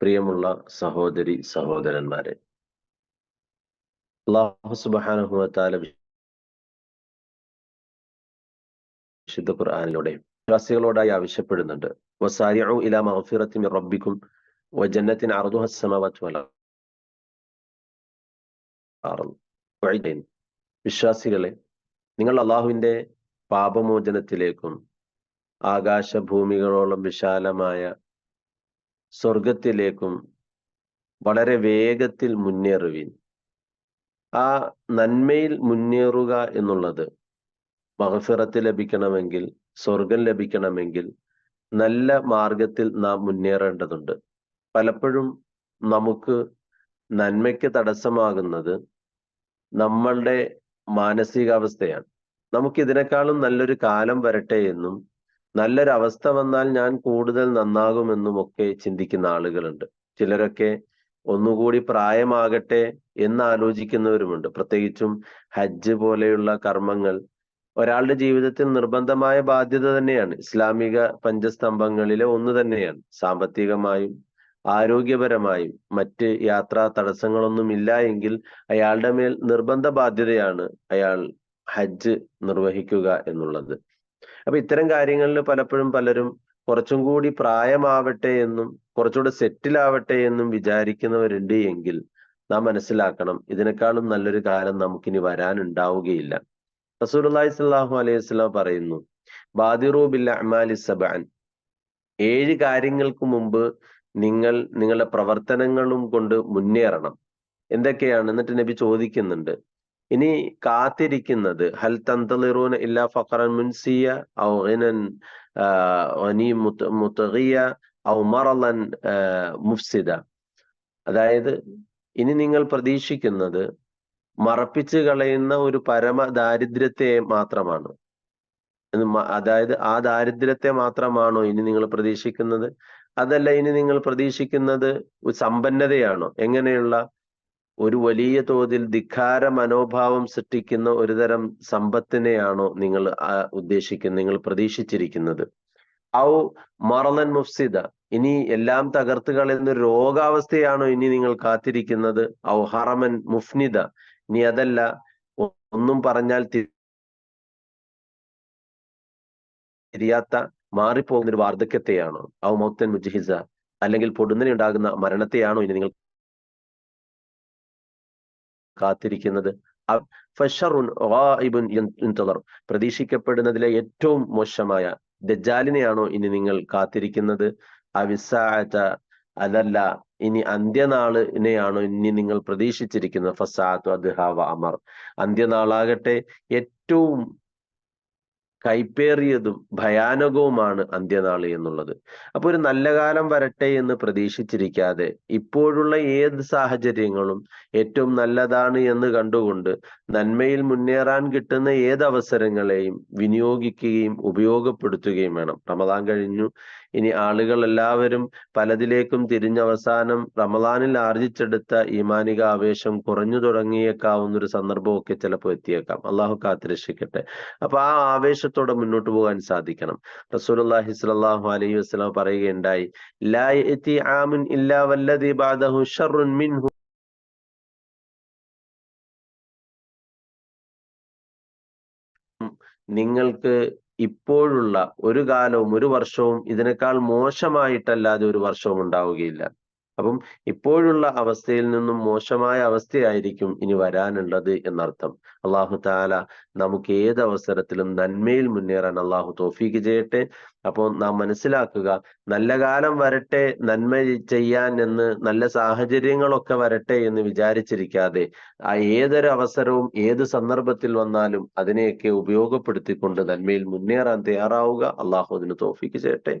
പ്രിയമുള്ള സഹോദരി സഹോദരന്മാരെ. അള്ളാഹു സുബാനുഭവത്താല വിശുദ്ധ ഖുർആാനിലൂടെ വിശ്വാസികളോടായി ആവശ്യപ്പെടുന്നുണ്ട്. വസാരിഉ ഇലാ റബ്ബിക്കും വജന്നത്തിൻ അർദുഹ അർദ്. വിശ്വാസികളെ നിങ്ങൾ അള്ളാഹുവിന്റെ പാപമോചനത്തിലേക്കും ആകാശഭൂമികളോളം വിശാലമായ സ്വർഗത്തിലേക്കും വളരെ വേഗത്തിൽ മുന്നേറുവിൻ. ആ നന്മയിൽ മുന്നേറുക എന്നുള്ളത് മഹഫിറത്ത് ലഭിക്കണമെങ്കിൽ സ്വർഗം ലഭിക്കണമെങ്കിൽ നല്ല മാർഗത്തിൽ നാം മുന്നേറേണ്ടതുണ്ട്. പലപ്പോഴും നമുക്ക് നന്മയ്ക്ക് തടസ്സമാകുന്നത് നമ്മളുടെ മാനസികാവസ്ഥയാണ്. നമുക്കിതിനേക്കാളും നല്ലൊരു കാലം വരട്ടെ എന്നും നല്ലൊരു അവസ്ഥ വന്നാൽ ഞാൻ കൂടുതൽ നന്നാകുമെന്നും ഒക്കെ ചിന്തിക്കുന്ന ആളുകളുണ്ട്. ചിലരൊക്കെ ഒന്നുകൂടി പ്രായമാകട്ടെ എന്ന് ആലോചിക്കുന്നവരുമുണ്ട് പ്രത്യേകിച്ചും ഹജ്ജ് പോലെയുള്ള കർമ്മങ്ങൾ ഒരാളുടെ ജീവിതത്തിൽ നിർബന്ധമായ ബാധ്യത തന്നെയാണ്. ഇസ്ലാമിക പഞ്ചസ്തംഭങ്ങളിലെ ഒന്ന് തന്നെയാണ്. സാമ്പത്തികമായും ആരോഗ്യപരമായും മറ്റ് യാത്രാ തടസ്സങ്ങളൊന്നും ഇല്ല എങ്കിൽ അയാളുടെ മേൽ നിർബന്ധ ബാധ്യതയാണ് അയാൾ ഹജ്ജ് നിർവഹിക്കുക എന്നുള്ളത്. അപ്പൊ ഇത്തരം കാര്യങ്ങളിൽ പലപ്പോഴും പലരും കുറച്ചും കൂടി പ്രായമാവട്ടെ എന്നും കുറച്ചുകൂടെ സെറ്റിൽ ആവട്ടെ എന്നും വിചാരിക്കുന്നവരുണ്ട് എങ്കിൽ നാം മനസ്സിലാക്കണം ഇതിനേക്കാളും നല്ലൊരു കാലം നമുക്കിനി വരാനുണ്ടാവുകയില്ല. റസൂലി സ്വല്ലാഹു അലൈഹി വസ്ലാം പറയുന്നു ബാദിറു ബിൽ അമാലി സബാൻ ഏഴ് കാര്യങ്ങൾക്ക് മുമ്പ് നിങ്ങൾ നിങ്ങളുടെ പ്രവർത്തനങ്ങളും കൊണ്ട് മുന്നേറണം. എന്തൊക്കെയാണ്? എന്നിട്ട് നബി ചോദിക്കുന്നുണ്ട് ഇനി കാത്തിരിക്കുന്നത് ഹൽ തന്തലിറൂന ഇല്ലാ ഫഖറൻ മുൻസിയ ഔ ഗിനൻ മുത്തഗിയ ഔ മറലൻ മുഫ്സിദ. അതായത് ഇനി നിങ്ങൾ പ്രതീക്ഷിക്കുന്നത് മറപ്പിച്ച് കളയുന്ന ഒരു പരമ ദാരിദ്ര്യത്തെ മാത്രമാണ്. അതായത് ആ ദാരിദ്ര്യത്തെ മാത്രമാണോ ഇനി നിങ്ങൾ പ്രതീക്ഷിക്കുന്നത്? അതല്ല ഇനി നിങ്ങൾ പ്രതീക്ഷിക്കുന്നത് സമ്പന്നതയാണോ? എങ്ങനെയുള്ള ഒരു വലിയ തോതിൽ ധിക്കാര മനോഭാവം സൃഷ്ടിക്കുന്ന ഒരുതരം സമ്പത്തിനെയാണോ നിങ്ങൾ ഉദ്ദേശിക്കുന്നത് നിങ്ങൾ പ്രതീക്ഷിച്ചിരിക്കുന്നത്. ഔ മറലൻ മുഫ്സിദ ഇനി എല്ലാം തകർത്ത് കളയുന്ന രോഗാവസ്ഥയാണോ ഇനി നിങ്ങൾ കാത്തിരിക്കുന്നത്? ഔ ഹറമൻ മുഫ്നിദ ഇനി അതല്ല ഒന്നും പറഞ്ഞാൽ തിരിയാത്ത മാറിപ്പോകുന്ന ഒരു വാർദ്ധക്യത്തെയാണോ? ഔ മൗത്തൻ മുജിഹിസ അല്ലെങ്കിൽ പൊടുന്നനെ ഉണ്ടാകുന്ന മരണത്തെയാണോ ഇനി നിങ്ങൾ കാത്തിരിക്കുന്നത്. പ്രതീക്ഷിക്കപ്പെടുന്നതിലെ ഏറ്റവും മോശമായ ദജാലിനെയാണോ ഇനി നിങ്ങൾ കാത്തിരിക്കുന്നത്? അവിസാഅത അതല്ല ഇനി അന്ത്യനാളിനെയാണോ ഇനി നിങ്ങൾ പ്രതീക്ഷിച്ചിരിക്കുന്നത്? ഫസാത്തു അദ്ഹാവ അമർ. അന്ത്യനാളാകട്ടെ ഏറ്റവും കൈപ്പേറിയതും ഭയാനകവുമാണ് അന്ത്യനാൾ എന്നുള്ളത്. അപ്പൊ ഒരു നല്ല കാലം വരട്ടെ എന്ന് പ്രതീക്ഷിച്ചിരിക്കാതെ ഇപ്പോഴുള്ള ഏത് സാഹചര്യങ്ങളും ഏറ്റവും നല്ലതാണ് എന്ന് കണ്ടുകൊണ്ട് നന്മയിൽ മുന്നേറാൻ കിട്ടുന്ന ഏത് അവസരങ്ങളെയും വിനിയോഗിക്കുകയും ഉപയോഗപ്പെടുത്തുകയും വേണം. റമദാൻ കഴിഞ്ഞു. ഇനി ആളുകൾ എല്ലാവരും പലതിലേക്കും തിരിഞ്ഞവസാനം റമദാനിൽ ആർജിച്ചെടുത്ത ഈമാനിക ആവേശം കുറഞ്ഞു തുടങ്ങിയേക്കാവുന്ന ഒരു സന്ദർഭമൊക്കെ ചിലപ്പോൾ എത്തിയേക്കാം. അള്ളാഹു കാത്തിരക്ഷിക്കട്ടെ. അപ്പൊ ആ ആവേശത്തോടെ മുന്നോട്ട് പോകാൻ സാധിക്കണം. റസൂലുള്ളാഹി സ്വല്ലല്ലാഹു അലൈഹി വസ്ലാം പറയുകയുണ്ടായി ആമുൻ ഇല്ലാ മിൻഹു. നിങ്ങൾക്ക് ഇപ്പോഴുള്ള ഒരു കാലവും ഒരു വർഷവും ഇതിനേക്കാൾ മോശമായിട്ടല്ലാതെ ഒരു വർഷവും ഉണ്ടാവുകയില്ല. അപ്പം ഇപ്പോഴുള്ള അവസ്ഥയിൽ നിന്നും മോശമായ അവസ്ഥയായിരിക്കും ഇനി വരാനുള്ളത് എന്നർത്ഥം. അള്ളാഹു താല നമുക്ക് ഏത് അവസരത്തിലും നന്മയിൽ മുന്നേറാൻ അള്ളാഹു തോഫീക്ക് ചെയ്യട്ടെ. അപ്പോൾ നാം മനസ്സിലാക്കുക നല്ല കാലം വരട്ടെ നന്മ ചെയ്യാൻ എന്ന് നല്ല സാഹചര്യങ്ങളൊക്കെ വരട്ടെ എന്ന് വിചാരിച്ചിരിക്കാതെ ആ ഏതൊരു അവസരവും ഏത് സന്ദർഭത്തിൽ വന്നാലും അതിനെയൊക്കെ ഉപയോഗപ്പെടുത്തിക്കൊണ്ട് നന്മയിൽ മുന്നേറാൻ തയ്യാറാവുക. അള്ളാഹു അതിന് തോഫീക്ക് ചെയ്യട്ടെ.